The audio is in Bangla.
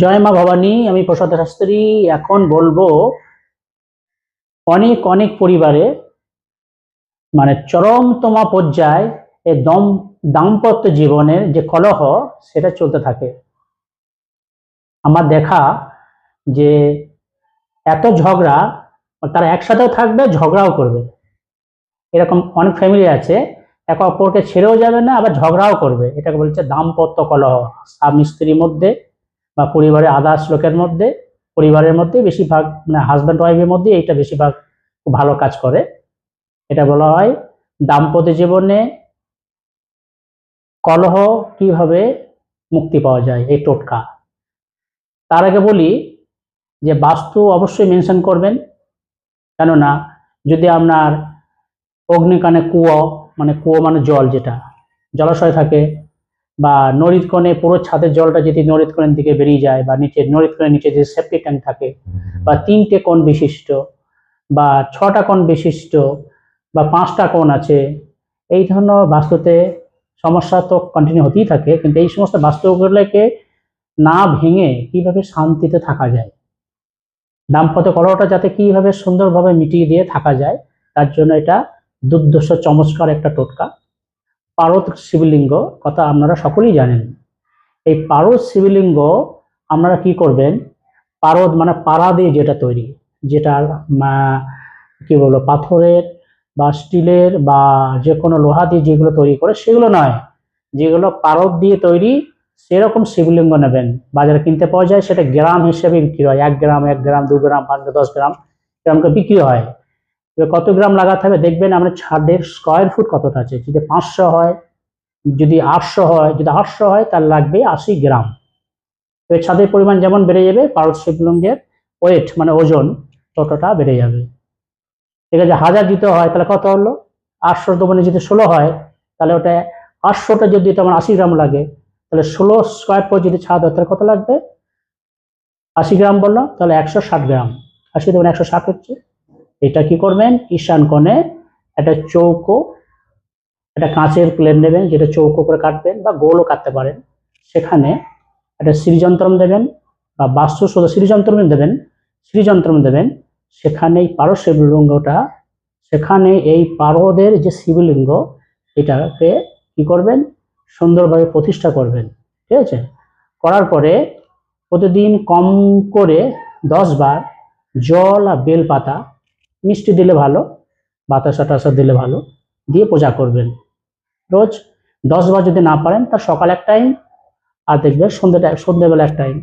জয় মা ভবানী, আমি প্রসাদ শাস্ত্রী। এখন বলব, অনেক অনেক পরিবারে মানে চরমতম পর্যায়ে এই দম, দাম্পত্য জীবনের যে কলহ, সেটা চলতে থাকে। আমার দেখা যে এত ঝগড়া, তারা একসাথেও থাকবে, ঝগড়াও করবে। এরকম অনেক ফ্যামিলি আছে, একে অপরকে ছেড়েও যাবে না, আবার ঝগড়াও করবে। এটাকে বলছে দাম্পত্য কলহ। স্বামী স্ত্রীর মধ্যে বা পরিবারের আদার্স লোকের মধ্যে, পরিবারের মধ্যে বেশিরভাগ মানে হাজব্যান্ড ওয়াইফের মধ্যে এইটা বেশিরভাগ ভালো কাজ করে। এটা বলা হয় দাম্পত্য জীবনে কলহ কীভাবে মুক্তি পাওয়া যায়, এই টোটকা। তার আগে বলি যে বাস্তু অবশ্যই মেনশন করবেন, কেননা যদি আপনার অগ্নিকানে কুয়ো মানে কুয়ো মানে জল যেটা, জলাশয় থাকে বা কোণে পুরো ছাদের জলটা যদি নদীর কোণের দিকে বেরিয়ে যায় বা নিচে কোণের নিচে যে সেফটি ট্যাঙ্ক থাকে বা তিনটে কোণ বিশিষ্ট বা ছটা কোণ বিশিষ্ট বা পাঁচটা কোণ আছে, এই ধরনের বাস্তুতে সমস্যা তো কন্টিনিউ হতেই থাকে। কিন্তু এই সমস্ত বাস্তুগুলোকে না ভেঙে কীভাবে শান্তিতে থাকা যায়? দাম্পত্য কলহটা যাতে কীভাবে সুন্দরভাবে মিটিয়ে দিয়ে থাকা যায়, তার জন্য এটা দুর্দশ চমৎকার একটা টোটকা। পারদ শিবলিঙ্গ, কথা আপনারা সকলেই জানেন। এই পারদ শিবলিঙ্গ আপনারা কি করবেন? পারদ মানে পাড়া দিয়ে যেটা তৈরি যেটা কি বলব, পাথরের বা স্টিলের বা যে কোনো লোহা দিয়ে যেগুলো তৈরি করে, সেগুলো নয়। যেগুলো পারদ দিয়ে তৈরি, সেরকম শিবলিঙ্গ নেবেন। বাজারে কিনতে পাওয়া যায়, সেটা গ্রাম হিসেবে বিক্রি হয়। এক গ্রাম এক গ্রাম, দু গ্রাম, পাঁচ দশ গ্রাম, এরকম বিক্রি হয়। কত গ্রাম লাগাতে হবে? দেখবেন আমরা ছাদের স্কোয়ার ফুট কতটা আছে? যদি পাঁচশো হয়, যদি আটশো হয়, যদি আটশো হয়, তাহলে লাগবে আশি গ্রাম। এবার ছাদের পরিমাণ যেমন বেড়ে যাবে, পারদ শিবলিঙ্গের ওয়েট মানে ওজন, ততটা বেড়ে যাবে। ঠিক আছে, হাজার দিতে হয়, তাহলে কত হলো? আটশো দোকানে যদি ষোলো হয়, তাহলে ওটা আটশোটা যদি তোমার আশি গ্রাম লাগে, তাহলে ষোলো স্কোয়ার ফুট যদি ছাদ হয়, তাহলে কত লাগবে? আশি গ্রাম বলল তাহলে একশো ষাট গ্রাম। আশি দেবেন একশো ষাট হচ্ছে। এটা কি করবেন? ঈশান কোণে একটা চৌকো, একটা কাঁচের প্লেট নেবেন, যেটা চৌকো করে কাটবেন বা গোলও কাটতে পারেন। সেখানে একটা শ্রীযন্ত্রম দেবেন বা বাস্তু শুধু শ্রীযন্ত্রম দেবেন শ্রীযন্ত্রম দেবেন। সেখানে এই পারদ শিবলিঙ্গটা সেখানে এই পারদের যে শিবলিঙ্গ, এটাকে কি করবেন? সুন্দরভাবে প্রতিষ্ঠা করবেন। ঠিক আছে? করার পরে প্রতিদিন কম করে দশ বার জল আর বেলপাতা মিষ্টি দিলে ভালো, বাতাসা টাসা দিলে ভালো, দিয়ে পূজা করবেন। রোজ দশ বার যদি না পারেন, তার সকাল এক টাইম আর দেখবেন সন্ধ্যে সন্ধ্যেবেলা এক টাইম